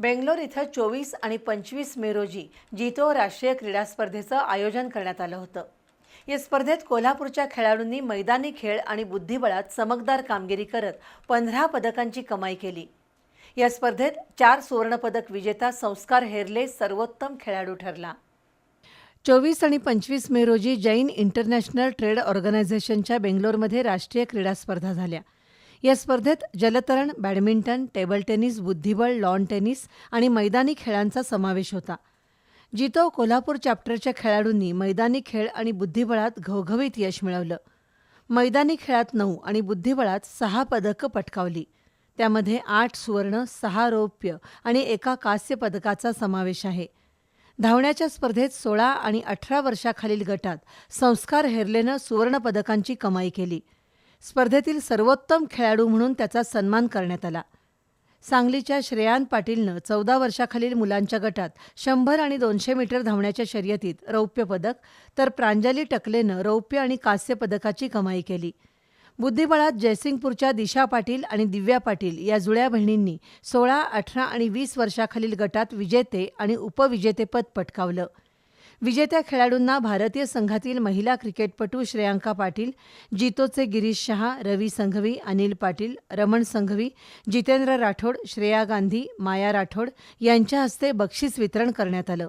बेंगलोर इथं चोवीस आणि पंचवीस मे रोजी जितो राष्ट्रीय क्रीडा स्पर्धेचं आयोजन करण्यात आलं होतं. या स्पर्धेत कोल्हापूरच्या खेळाडूंनी मैदानी खेळ आणि बुद्धिबळात चमकदार कामगिरी करत पंधरा पदकांची कमाई केली. या स्पर्धेत चार सुवर्णपदक विजेता संस्कार हेरले सर्वोत्तम खेळाडू ठरला. चोवीस आणि पंचवीस मे रोजी जैन इंटरनॅशनल ट्रेड ऑर्गनायझेशनच्या बेंगलोरमध्ये राष्ट्रीय क्रीडा स्पर्धा झाल्या. या स्पर्धेत जलतरण बॅडमिंटन टेबल टेनिस बुद्धिबळ लॉन टेनिस आणि मैदानी खेळांचा समावेश होता. जितो कोल्हापूर चॅप्टरच्या खेळाडूंनी मैदानी खेळ आणि बुद्धिबळात घवघवीत यश मिळवलं. मैदानी खेळात नऊ आणि बुद्धिबळात सहा पदकं पटकावली. त्यामध्ये आठ सुवर्ण सहा रौप्य आणि एका कांस्य पदकाचा समावेश आहे. धावण्याच्या स्पर्धेत सोळा आणि अठरा वर्षाखालील गटात संस्कार हेरलेनं सुवर्णपदकांची कमाई केली. स्पर्धेतील सर्वोत्तम खेळाडू म्हणून त्याचा सन्मान करण्यात आला. सांगलीच्या श्रेयान पाटीलनं चौदा वर्षाखालील मुलांच्या गटात शंभर आणि दोनशे मीटर धावण्याच्या शर्यतीत रौप्य पदक तर प्रांजली टकलेनं रौप्य आणि कांस्य पदकाची कमाई केली. बुद्धिबळात जयसिंगपूरच्या दिशा पाटील आणि दिव्या पाटील या जुळ्या बहिणींनी सोळा अठरा आणि वीस वर्षाखालील गटात विजेते आणि उपविजेतेपद पटकावलं. विजेत्या खेळाडूंना भारतीय संघातील महिला क्रिकेटपटू श्रेयांका पाटील जितोचे गिरीश शहा रवी संघवी अनिल पाटील रमण संघवी जितेंद्र राठोड श्रेया गांधी माया राठोड यांच्या हस्ते बक्षीस वितरण करण्यात आलं.